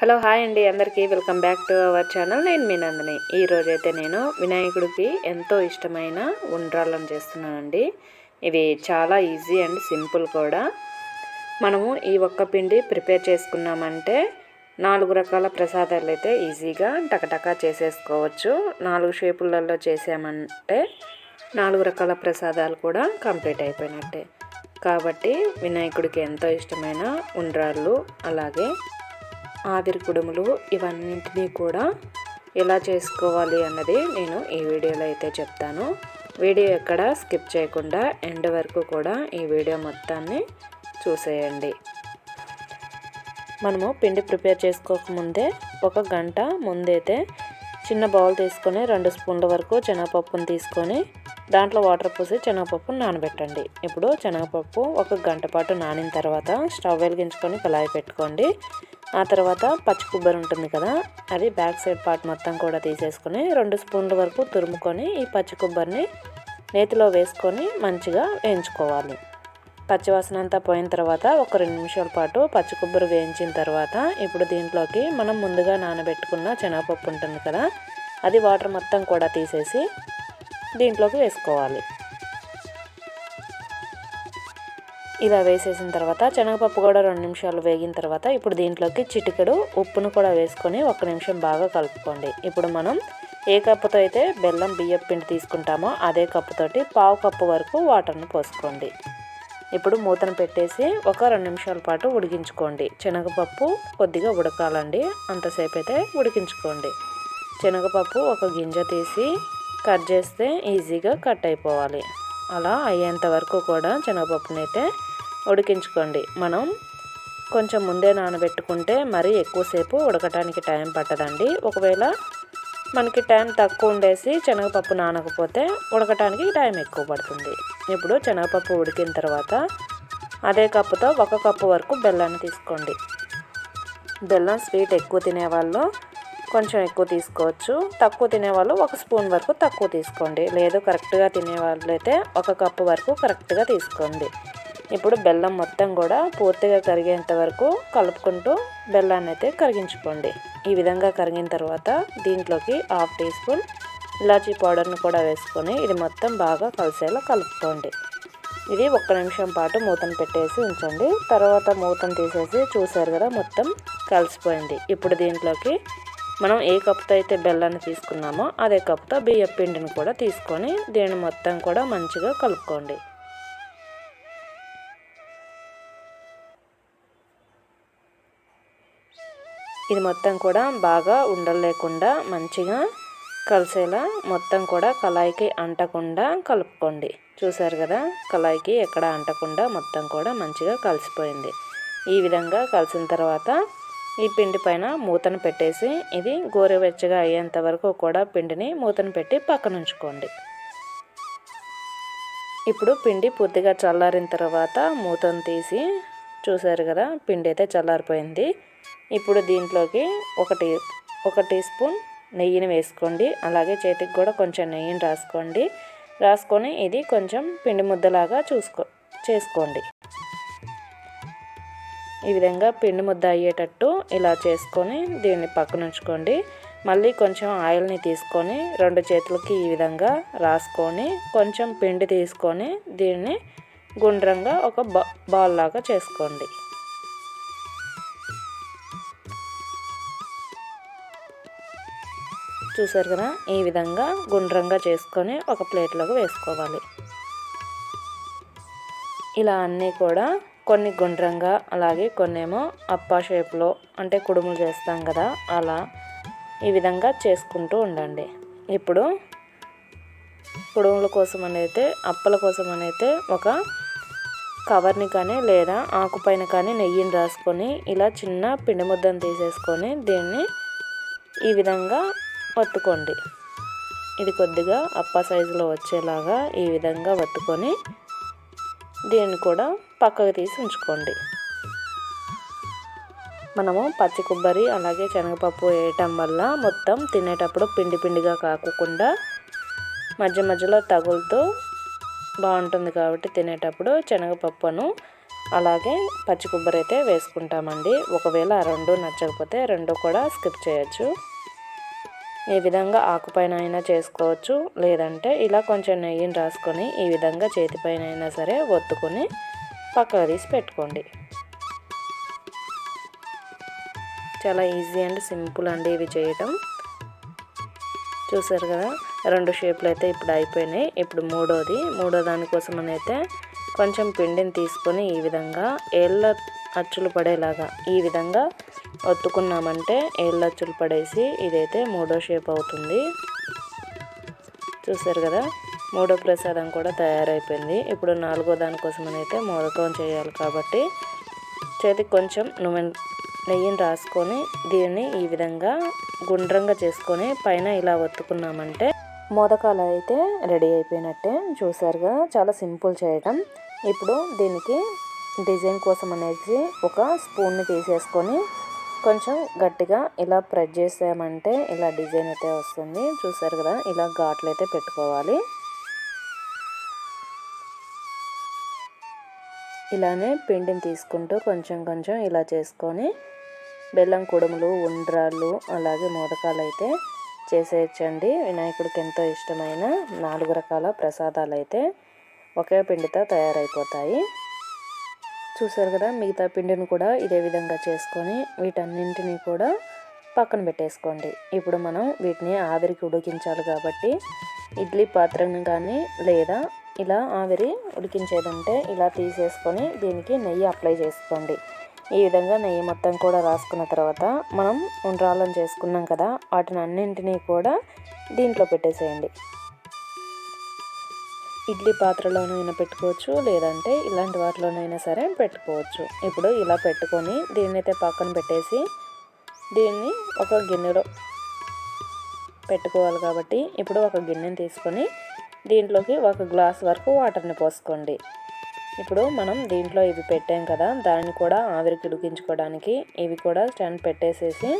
Hello hi అండి. అందరికీ welcome back to our channel. నేను మీ నందిని. ఈరోజైతే నేను వినాయకుడికి ఎంతో ఇష్టమైన ఉండ్రాళ్ళను చేస్తున్నానండి. ఇవి చాలా ఈజీ అండ్ సింపుల్ కూడా. మనము ఈ ఒక్క పిండి ప్రిపేర్ చేసుకున్నామంటే నాలుగు రకాల ప్రసాదాలు అయితే ఈజీగా టకటకా చేసేసుకోవచ్చు. నాలుగు షేపులలో చేసామంటే నాలుగు రకాల ప్రసాదాలు కూడా కంప్లీట్ అయిపోయినట్టే. కాబట్టి వినాయకుడికి ఎంతో ఇష్టమైన ఉండ్రాళ్ళు అలాగే ఆవిరి కుడుములు ఇవన్నింటినీ కూడా ఎలా చేసుకోవాలి అన్నది నేను ఈ వీడియోలో అయితే చెప్తాను. వీడియో ఎక్కడ స్కిప్ చేయకుండా ఎండ్ వరకు కూడా ఈ వీడియో మొత్తాన్ని చూసేయండి. మనము పిండి ప్రిపేర్ చేసుకోకముందే ఒక గంట ముందైతే చిన్న బౌల్ తీసుకొని రెండు స్పూన్ల వరకు శనగపప్పును తీసుకొని దాంట్లో వాటర్ పోసి శనగపప్పును నానబెట్టండి. ఇప్పుడు శనగపప్పు ఒక గంట పాటు నానిన తర్వాత స్టవ్ వెలిగించుకొని కళాయి పెట్టుకోండి. ఆ తర్వాత పచ్చి కొబ్బరి ఉంటుంది కదా అది బ్యాక్ సైడ్ పార్ట్ మొత్తం కూడా తీసేసుకొని రెండు స్పూన్ల వరకు తురుముకొని ఈ పచ్చి కొబ్బరిని నేతిలో వేసుకొని మంచిగా వేయించుకోవాలి. పచ్చివాసన అంతా పోయిన తర్వాత ఒక రెండు నిమిషాల పాటు పచ్చి కొబ్బరి వేయించిన తర్వాత ఇప్పుడు దీంట్లోకి మనం ముందుగా నానబెట్టుకున్న శనగపప్పు ఉంటుంది కదా అది వాటర్ మొత్తం కూడా తీసేసి దీంట్లోకి వేసుకోవాలి. ఇలా వేసేసిన తర్వాత శనగపప్పు కూడా రెండు నిమిషాలు వేగిన తర్వాత ఇప్పుడు దీంట్లోకి చిటికెడు ఉప్పును కూడా వేసుకొని ఒక నిమిషం బాగా కలుపుకోండి. ఇప్పుడు మనం ఏ కప్పుతో అయితే బెల్లం బియ్యం పిండి తీసుకుంటామో అదే కప్పుతోటి పావు కప్పు వరకు వాటర్ను పోసుకోండి. ఇప్పుడు మూతను పెట్టేసి ఒక రెండు నిమిషాల పాటు ఉడికించుకోండి. శనగపప్పు కొద్దిగా ఉడకాలండి. అంతసేపు అయితే ఉడికించుకోండి. శనగపప్పు ఒక గింజ తీసి కట్ చేస్తే ఈజీగా కట్ అయిపోవాలి. అలా అయ్యేంత వరకు కూడా శనగపప్పునైతే ఉడికించుకోండి. మనం కొంచెం ముందే నానబెట్టుకుంటే మరీ ఎక్కువసేపు ఉడకటానికి టైం పట్టదండి. ఒకవేళ మనకి టైం తక్కువ ఉండేసి శనగపప్పు నానకపోతే ఉడకటానికి టైం ఎక్కువ పడుతుంది. ఇప్పుడు శనగపప్పు ఉడికిన తర్వాత అదే కప్పుతో ఒక కప్పు వరకు బెల్లాన్ని తీసుకోండి. బెల్లం స్వీట్ ఎక్కువ తినేవాళ్ళు కొంచెం ఎక్కువ తీసుకోవచ్చు. తక్కువ తినేవాళ్ళు ఒక స్పూన్ వరకు తక్కువ తీసుకోండి. లేదు కరెక్ట్గా తినేవాళ్ళు అయితే ఒక కప్పు వరకు కరెక్ట్గా తీసుకోండి. ఇప్పుడు బెల్లం మొత్తం కూడా పూర్తిగా కరిగేంత వరకు కలుపుకుంటూ బెల్లాన్ని అయితే కరిగించుకోండి. ఈ విధంగా కరిగిన తర్వాత దీంట్లోకి హాఫ్ టీ స్పూన్ ఇలాచీ పౌడర్ని కూడా వేసుకొని ఇది మొత్తం బాగా కలిసేలా కలుపుకోండి. ఇది ఒక్క నిమిషం పాటు మూతను పెట్టేసి ఉంచండి. తర్వాత మూతను తీసేసి చూసారు కదా మొత్తం కలిసిపోయింది. ఇప్పుడు దీంట్లోకి మనం ఏ కప్పుతో అయితే బెల్లాన్ని తీసుకున్నామో అదే కప్పుతో బియ్య పిండిని కూడా తీసుకొని దీన్ని మొత్తం కూడా మంచిగా కలుపుకోండి. ఇది మొత్తం కూడా బాగా ఉండలేకుండా మంచిగా కలిసేలా మొత్తం కూడా కళాయికి అంటకుండా కలుపుకోండి. చూసారు కదా? కళాయికి ఎక్కడ అంటకుండా మొత్తం కూడా మంచిగా కలిసిపోయింది. ఈ విధంగా కలిసిన తర్వాత ఈ పిండి పైన మూతను పెట్టేసి ఇది గోరువెచ్చగా అయ్యేంత వరకు కూడా పిండిని మూతను పెట్టి పక్కన ఉంచుకోండి ఇప్పుడు పిండి పూర్తిగా చల్లారిన తర్వాత మూతను తీసి చూసారు కదా? పిండి అయితే చల్లారిపోయింది. ఇప్పుడు దీంట్లోకి ఒకటి ఒక టీ స్పూన్ నెయ్యిని వేసుకోండి. అలాగే చేతికి కూడా కొంచెం నెయ్యిని రాసుకోండి. రాసుకొని ఇది కొంచెం పిండి ముద్దలాగా చూసుకో చేసుకోండి. ఈ విధంగా పిండి ముద్ద అయ్యేటట్టు ఇలా చేసుకొని దీన్ని పక్కన ఉంచుకోండి. మళ్ళీ కొంచెం ఆయిల్ని తీసుకొని రెండు చేతులకి ఈ విధంగా రాసుకొని కొంచెం పిండి తీసుకొని దీన్ని గుండ్రంగా ఒక బా బాల్ లాగా చేసుకోండి. చూసారు కదా? ఈ విధంగా గుండ్రంగా చేసుకొని ఒక ప్లేట్లోకి వేసుకోవాలి. ఇలా అన్నీ కూడా కొన్ని గుండ్రంగా అలాగే కొన్నేమో అప్పా షేప్లో అంటే కుడుములు చేస్తాం కదా? అలా ఈ విధంగా చేసుకుంటూ ఉండండి. ఇప్పుడు కుడుముల కోసం అయితే అప్పల కోసం అయితే ఒక కవర్ని కానీ లేదా ఆకుపైన కానీ నెయ్యిని రాసుకొని ఇలా చిన్న పిండి ముద్దను తీసేసుకొని దీన్ని ఈ విధంగా వత్తుకోండి ఇది కొద్దిగా అప్ప సైజులో వచ్చేలాగా ఈ విధంగా వత్తుకొని దీన్ని కూడా పక్కకు తీసి ఉంచుకోండి. మనము పచ్చి కొబ్బరి అలాగే శనగపప్పు వేయటం వల్ల మొత్తం తినేటప్పుడు పిండి పిండిగా కాకుండా మధ్య మధ్యలో తగులుతూ బాగుంటుంది కాబట్టి తినేటప్పుడు శనగపప్పును అలాగే పచ్చి కొబ్బరి అయితే వేసుకుంటామండి. ఒకవేళ ఆ రెండు నచ్చకపోతే రెండు కూడా స్కిప్ చేయొచ్చు. ఈ విధంగా ఆకుపైన అయినా చేసుకోవచ్చు. లేదంటే ఇలా కొంచెం నెయ్యిని రాసుకొని ఈ విధంగా చేతిపైన అయినా సరే ఒత్తుకొని పక్కకు తీసి పెట్టుకోండి. చాలా ఈజీ అండ్ సింపుల్ అండి ఇవి చేయటం. చూసారు కదా రెండు షేప్లు అయితే ఇప్పుడు అయిపోయినాయి. ఇప్పుడు మూడోది. మూడో దానికోసం అయితే కొంచెం పిండిని తీసుకొని ఈ విధంగా ఏళ్ళ అచ్చులు పడేలాగా ఈ విధంగా ఒత్తుకున్నామంటే ఏళ్ళ అచ్చులు పడేసి ఇదైతే మూడో షేప్ అవుతుంది. చూసారు కదా? మూడో ప్రసాదం కూడా తయారైపోయింది. ఇప్పుడు నాలుగో దానికోసం అయితే మోదకం చేయాలి కాబట్టి చేతికి కొంచెం నూనె నెయ్యిని రాసుకొని దీన్ని ఈ విధంగా గుండ్రంగా చేసుకొని పైన ఇలా ఒత్తుకున్నామంటే మోదకాలు అయితే రెడీ అయిపోయినట్టే. చూసారుగా చాలా సింపుల్ చేయటం. ఇప్పుడు దీనికి డిజైన్ కోసం అనేసి ఒక స్పూన్ని తీసేసుకొని కొంచెం గట్టిగా ఇలా ప్రెస్ చేసామంటే ఇలా డిజైన్ అయితే వస్తుంది. చూసారు కదా ఇలా ఘాట్లు అయితే పెట్టుకోవాలి. ఇలానే పిండిని తీసుకుంటూ కొంచెం కొంచెం ఇలా చేసుకొని బెల్లం కుడుములు ఉండ్రాళ్ళు అలాగే మోదకాలు అయితే చేసేయచ్చండి. వినాయకుడికి ఎంతో ఇష్టమైన నాలుగు రకాల ప్రసాదాలు అయితే ఒకే పిండితో తయారైపోతాయి. చూసారు కదా మిగతా పిండిని కూడా ఇదే విధంగా చేసుకొని వీటన్నింటినీ కూడా పక్కన పెట్టేసుకోండి. ఇప్పుడు మనం వీటిని ఆవిరికి ఉడికించాలి కాబట్టి ఇడ్లీ పాత్రను కానీ లేదా ఇలా ఆవిరి ఉడికించేదంటే ఇలా తీసేసుకొని దీనికి నెయ్యి అప్లై చేసుకోండి. ఈ విధంగా నెయ్యి మొత్తం కూడా రాసుకున్న తర్వాత మనం ఉండ్రాలను చేసుకున్నాం కదా వాటిని అన్నింటినీ కూడా దీంట్లో పెట్టేసేయండి. ఇడ్లీ పాత్రలోనైనా పెట్టుకోవచ్చు లేదంటే ఇలాంటి వాటిలోనైనా సరే పెట్టుకోవచ్చు. ఇప్పుడు ఇలా పెట్టుకొని దీన్ని అయితే పక్కన పెట్టేసి దీన్ని ఒక గిన్నెలో పెట్టుకోవాలి కాబట్టి ఇప్పుడు ఒక గిన్నెని తీసుకొని దీంట్లోకి ఒక గ్లాస్ వరకు వాటర్ని పోసుకోండి. ఇప్పుడు మనం దీంట్లో ఇవి పెట్టాం కదా దాన్ని కూడా ఆవిరికి ఉడికించుకోవడానికి ఇవి కూడా స్టాండ్ పెట్టేసేసి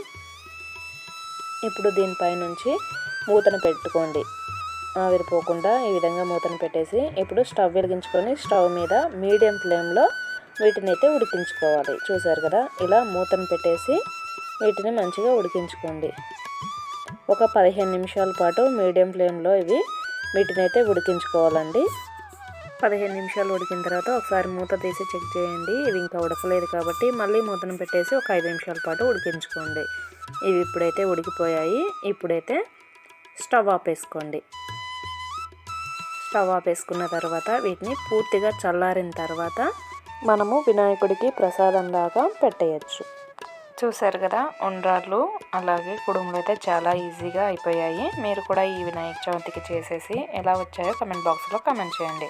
ఇప్పుడు దీనిపై నుంచి మూతను పెట్టుకోండి. ఆవిరిపోకుండా ఈ విధంగా మూతను పెట్టేసి ఇప్పుడు స్టవ్ వెలిగించుకొని స్టవ్ మీద మీడియం ఫ్లేమ్లో వీటిని అయితే ఉడికించుకోవాలి. చూసారు కదా? ఇలా మూతను పెట్టేసి వీటిని మంచిగా ఉడికించుకోండి. ఒక పదిహేను నిమిషాల పాటు మీడియం ఫ్లేమ్లో ఇవి వీటిని అయితే ఉడికించుకోవాలండి. పదిహేను నిమిషాలు ఉడికిన తర్వాత ఒకసారి మూత తీసి చెక్ చేయండి. ఇవి ఇంకా ఉడకలేదు కాబట్టి మళ్ళీ మూతను పెట్టేసి ఒక ఐదు నిమిషాల పాటు ఉడికించుకోండి. ఇవి ఇప్పుడైతే ఉడికిపోయాయి. ఇప్పుడైతే స్టవ్ ఆపేసుకోండి. స్టవ్ ఆపేసుకున్న తర్వాత వీటిని పూర్తిగా చల్లారిన తర్వాత మనము వినాయకుడికి ప్రసాదం దాకా పెట్టేయచ్చు. చూసారు కదా ఉండ్రాళ్ళు అలాగే కుడుములు అయితే చాలా ఈజీగా అయిపోయాయి. మీరు కూడా ఈ వినాయక చవితికి చేసేసి ఎలా వచ్చాయో కమెంట్ బాక్స్లో కమెంట్ చేయండి.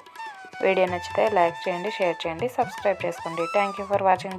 వీడియో నచ్చితే లైక్ చేయండి షేర్ చేయండి సబ్స్క్రైబ్ చేసుకోండి. Thank you for watching.